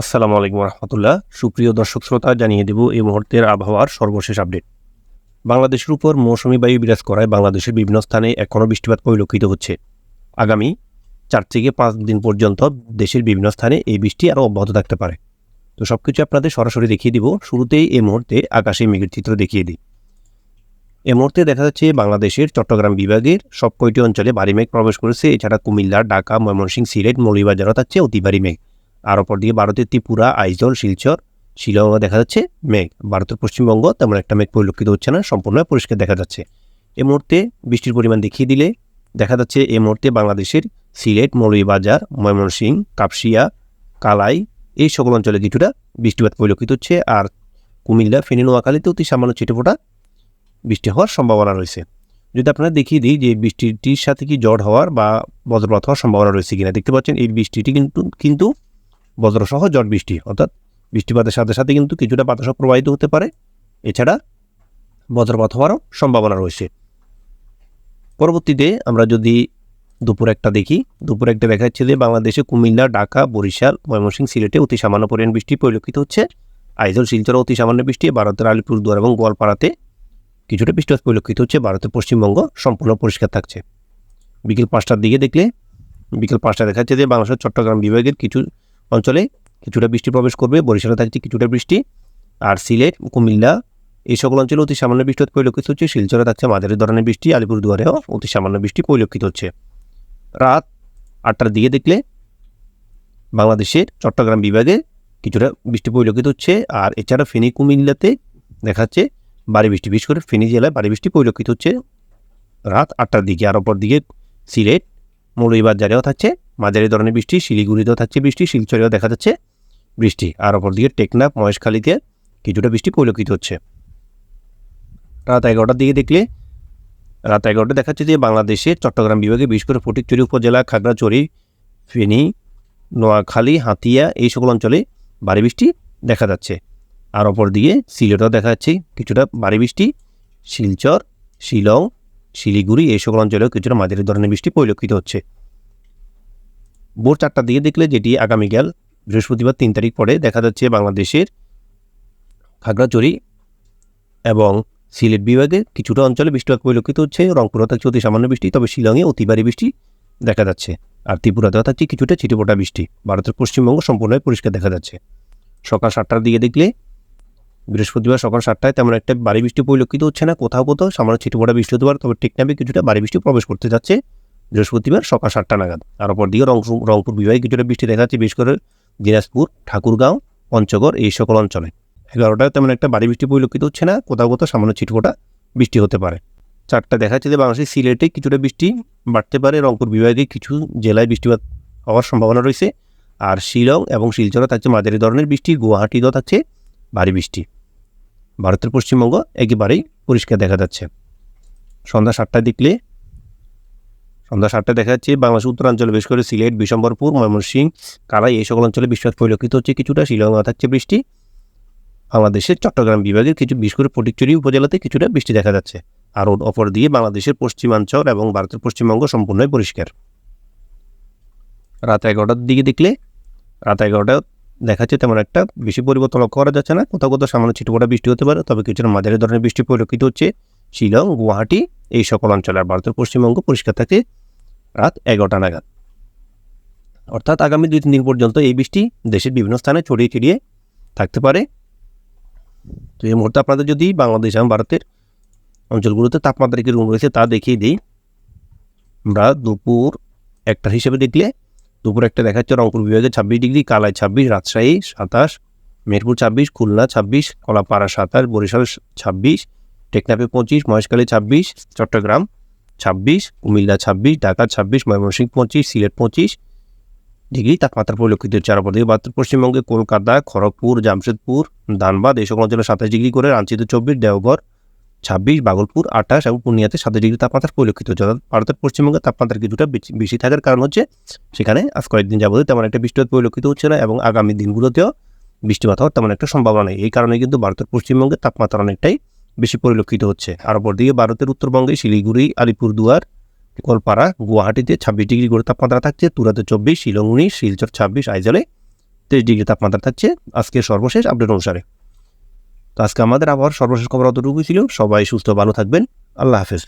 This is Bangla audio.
আসসালামু আলাইকুম রহমতুল্লাহ। সুপ্রিয় দর্শক শ্রোতা, জানিয়ে দেব এই মুহূর্তের আবহাওয়ার সর্বশেষ আপডেট। বাংলাদেশের উপর মৌসুমি বায়ু বিরাজ করায় বাংলাদেশের বিভিন্ন স্থানে এখনও বৃষ্টিপাত পরিলক্ষিত হচ্ছে। আগামী চার থেকে পাঁচ দিন পর্যন্ত দেশের বিভিন্ন স্থানে এই বৃষ্টি আরও অব্যাহত থাকতে পারে। তো সব কিছু আপনাদের সরাসরি দেখিয়ে দিব। শুরুতেই এই মুহূর্তে আকাশে মেঘের চিত্র দেখিয়ে দিই। এ মুহূর্তে দেখা যাচ্ছে বাংলাদেশের চট্টগ্রাম বিভাগের সব কয়টি অঞ্চলে ভারী মেঘ প্রবেশ করেছে। এছাড়া কুমিল্লা, ঢাকা, ময়মনসিংহ, সিলেট মৌলিবাজারও থাকছে অতি ভারী মেঘ। আর অপর দিকে ভারতের ত্রিপুরা, আইজল, শিলচর শিলংয়ে দেখা যাচ্ছে মেঘ। ভারতের পশ্চিমবঙ্গ তেমন একটা মেঘ পরিলক্ষিত হচ্ছে না, সম্পূর্ণ পরিষ্কার দেখা যাচ্ছে। এ মুহূর্তে বৃষ্টির পরিমাণ দেখিয়ে দিলে দেখা যাচ্ছে এই মুহূর্তে বাংলাদেশের সিলেট, মৌলভীবাজার ময়মনসিংহ কাপসিয়া, কালাই এই সকল অঞ্চলে কিছুটা বৃষ্টিপাত পরিলক্ষিত হচ্ছে আর কুমিল্লা, ফেনী নোয়াখালীতে অতি সামান্য ছিটেফোঁটা বৃষ্টি হওয়ার সম্ভাবনা রয়েছে। যদি আপনারা দেখিয়ে দিই যে বৃষ্টিটির সাথে কি জ্বর হওয়ার বা বজ্রপাত হওয়ার সম্ভাবনা রয়েছে কিনা, দেখতে পাচ্ছেন এই বৃষ্টিটি কিন্তু কিন্তু বজ্রসহ ঝড় বৃষ্টি, অর্থাৎ বৃষ্টিপাতের সাথে সাথে কিন্তু কিছুটা বাতাসও প্রবাহিত হতে পারে। এছাড়া বজ্রপাত হওয়ারও সম্ভাবনা রয়েছে। পরবর্তীতে আমরা যদি দুপুর একটা দেখি, দুপুর একটা দেখা যাচ্ছে যে বাংলাদেশে কুমিল্লা, ঢাকা, বরিশাল, ময়মনসিংহ, সিলেটে অতি সামান্য পরিমাণ বৃষ্টি পরিলক্ষিত হচ্ছে। আইজল, শিলচরে অতি সামান্য বৃষ্টি, ভারতের আলিপুরদুয়ার এবং গোয়ালপাড়াতে কিছুটা বৃষ্টিপাত পরিলক্ষিত হচ্ছে। ভারতের পশ্চিমবঙ্গ সম্পূর্ণ পরিষ্কার থাকছে। বিকেল পাঁচটার দিকে দেখলে বিকেল পাঁচটা দেখা যাচ্ছে যে বাংলাদেশের চট্টগ্রাম বিভাগের কিছু অঞ্চলে কিছুটা বৃষ্টি প্রবেশ করবে, বরিশালে থাকছে কিছুটা বৃষ্টি, আর সিলেট, কুমিল্লা এই সকল অঞ্চলে অতি সামান্য বৃষ্টিপাত পরিলক্ষিত হচ্ছে। শিলচরে থাকছে মাঝারি ধরনের বৃষ্টি, আলিপুরদুয়ারেও অতি সামান্য বৃষ্টি পরিলক্ষিত হচ্ছে। রাত আটটার দিকে দেখলে বাংলাদেশের চট্টগ্রাম বিভাগে কিছুটা বৃষ্টি পরিলক্ষিত হচ্ছে, আর এছাড়া ফেনী, কুমিল্লাতে দেখাচ্ছে বাড়ি বৃষ্টি। বিশেষ করে ফেনী জেলায় বাড়ি বৃষ্টি পরিলক্ষিত হচ্ছে রাত আটটার দিকে, আর অপর দিকে সিলেট, মৌলভীবাজারেও থাকছে মাঝারি ধরনের বৃষ্টি, শিলিগুড়িতেও থাকছে বৃষ্টি, শিলচরেও দেখা যাচ্ছে বৃষ্টি। আর অপর দিকে টেকনাফ, মহেশখালীতে কিছুটা বৃষ্টি পরিলক্ষিত হচ্ছে। রাত এগারোটার দিকে দেখলে, রাত এগারোটা দেখাচ্ছে যে বাংলাদেশের চট্টগ্রাম বিভাগে বিশেষ করে ফটিকচুরি উপজেলা, খাগড়াছড়ি, ফেনী, নোয়াখালী, হাতিয়া এই সকল অঞ্চলে ভারী বৃষ্টি দেখা যাচ্ছে। আর অপর দিকে সিলেটও দেখা যাচ্ছে কিছুটা ভারী বৃষ্টি। শিলচর, শিলং, শিলিগুড়ি এই সকল অঞ্চলেও কিছুটা মাঝারি ধরনের বৃষ্টি পরিলক্ষিত হচ্ছে। ভোর চারটার দিকে দেখলে যেটি আগামীকাল বৃহস্পতিবার তিন তারিখ পরে দেখা যাচ্ছে বাংলাদেশের খাগড়াছড়ি এবং সিলেট বিভাগে কিছুটা অঞ্চলে বৃষ্টিপাত পরিলক্ষিত হচ্ছে। রংপুরও থাকছে অতি সামান্য বৃষ্টি, তবে শিলংয়ে অতি ভারী বৃষ্টি দেখা যাচ্ছে। আর ত্রিপুরাতেও থাকছে কিছুটা ছিটেফোঁটা বৃষ্টি। ভারতের পশ্চিমবঙ্গ সম্পূর্ণই পরিষ্কার দেখা যাচ্ছে। সকাল সাতটার দিকে দেখলে বৃহস্পতিবার সকাল সাতটায় তেমন একটা ভারী বৃষ্টি পরিলক্ষিত হচ্ছে না। কোথাও কোথাও সামান্য ছিটেফোঁটা বৃষ্টি হতে পারে, তবে টেকনাফে কিছুটা ভারী বৃষ্টি প্রবেশ করতে যাচ্ছে। বৃহস্পতিবার সকাল সাতটা নাগাদ। আর অপর দিকে রংপুর রংপুর বিভাগে কিছুটা বৃষ্টি দেখা যাচ্ছে বিশেষ করে দিনাজপুর, ঠাকুরগাঁও, পঞ্চগড় এই সকল অঞ্চলে। এগারোটায় তেমন একটা ভারী বৃষ্টি পরিলক্ষিত হচ্ছে না, কোথাও কোথাও সামান্য ছিটফোঁটা বৃষ্টি হতে পারে। চারটা দেখা যাচ্ছে যে বাংলাদেশের সিলেটে কিছুটা বৃষ্টি বাড়তে পারে, রংপুর বিভাগে কিছু জেলায় বৃষ্টিপাত হওয়ার সম্ভাবনা রয়েছে। আর শিলং এবং শিলচরে থাকছে মাঝারি ধরনের বৃষ্টি, গুয়াহাটিতেও থাকছে ভারী বৃষ্টি। ভারতের পশ্চিমবঙ্গ একেবারেই পরিষ্কার দেখা যাচ্ছে। সন্ধ্যা সাতটায় দেখলে সন্ধ্যা সাতটায় দেখা যাচ্ছে বাংলাদেশ উত্তরাঞ্চলে বিশেষ করে সিলেট, বিশম্বরপুর, ময়মনসিংহ, কালাই এই সকল অঞ্চলে বৃষ্টিপাত পরিলক্ষিত হচ্ছে। কিছুটা শিলংয়ে থাকছে বৃষ্টি। বাংলাদেশের চট্টগ্রাম বিভাগের কিছু বিশেষ করে ফটিকচুরি উপজেলাতে কিছুটা বৃষ্টি দেখা যাচ্ছে। আর অপর দিয়ে বাংলাদেশের পশ্চিমাঞ্চল এবং ভারতের পশ্চিমবঙ্গ সম্পূর্ণই পরিষ্কার। রাত এগারোটার দিকে দেখলে, রাত এগারোটা দেখাচ্ছে তেমন একটা বেশি পরিবর্তন লক্ষ্য করা যাচ্ছে না। কোথাও কোথাও সামান্য ছিটপোটা বৃষ্টি হতে পারে, তবে কিছুটা মাঝারি ধরনের বৃষ্টি পরিলক্ষিত হচ্ছে। শিলং, গুয়াহাটি এই সকল অঞ্চলে আর ভারতের পশ্চিমবঙ্গ পরিষ্কার থাকে রাত এগারোটা নাগাদ। অর্থাৎ আগামী দুই তিন দিন পর্যন্ত এই বৃষ্টি দেশের বিভিন্ন স্থানে ছড়িয়ে ছিটিয়ে থাকতে পারে। তো এই মুহূর্তে আপনাদের যদি বাংলাদেশ এবং ভারতের অঞ্চলগুলোতে তাপমাত্রা কীরকম রয়েছে তা দেখিয়ে দিই। আমরা দুপুর একটা হিসেবে দেখলে দুপুর একটা দেখাচ্ছে রংপুর বিভাগে ছাব্বিশ ডিগ্রি কালায় ছাব্বিশ, রাজশাহী সাতাশ মেরপুর ছাব্বিশ, খুলনা ছাব্বিশ, কলাপাড়া সাতাশ, বরিশাল ছাব্বিশ টেকনাফে পঁচিশ, মহেশখালী ছাব্বিশ, চট্টগ্রাম ছাব্বিশ, কুমিল্লা ছাব্বিশ, ঢাকা ছাব্বিশ, ময়মনসিংহ পঁচিশ, সিলেট পঁচিশ, ডিগ্রি, তাপমাত্রা পরিলক্ষিত হচ্ছে আর অপরদিকে ভারতের পশ্চিমবঙ্গে কলকাতা, খড়গপুর, জামশেদপুর, ধানবাদ, এই সকল অঞ্চলে সাতাশ ডিগ্রি করে রাঞ্চিতে চব্বিশ, দেওঘর ছাব্বিশ, বাগলপুর আঠাশ এবং পূর্ণিয়াতে সাতাশ ডিগ্রি তাপমাত্রা পরিলক্ষিত হচ্ছে। অর্থাৎ ভারতের পশ্চিমবঙ্গে তাপমাত্রা কিছুটা বেশি- থাকার কারণ হচ্ছে সেখানে আজ কয়েকদিন যাবতীয় তেমন একটা বৃষ্টিপাত পরিলক্ষিত হচ্ছে না এবং আগামী দিনগুলোতেও বৃষ্টিপাত হওয়ার তেমন একটা সম্ভাবনা নেই। এই কারণে কিন্তু ভারতের পশ্চিমবঙ্গে তাপমাত্রা অনেকটাই বেশি পরিলক্ষিত হচ্ছে। আর অপরদিকে ভারতের উত্তরবঙ্গে শিলিগুড়ি, আলিপুরদুয়ার কলপাড়া গুয়াহাটিতে ছাব্বিশ ডিগ্রি করে তাপমাত্রা থাকছে, তুরাতে চব্বিশ, শিলং উনিশ, শিলচর ছাব্বিশ, আইজলে তেইশ ডিগ্রি তাপমাত্রা থাকছে। আজকের সর্বশেষ আপডেট অনুসারে। তো আজকে আমাদের আবহাওয়ার সর্বশেষ খবর অতটুকুই ছিল। সবাই সুস্থ, ভালো থাকবেন। আল্লাহ হাফেজ।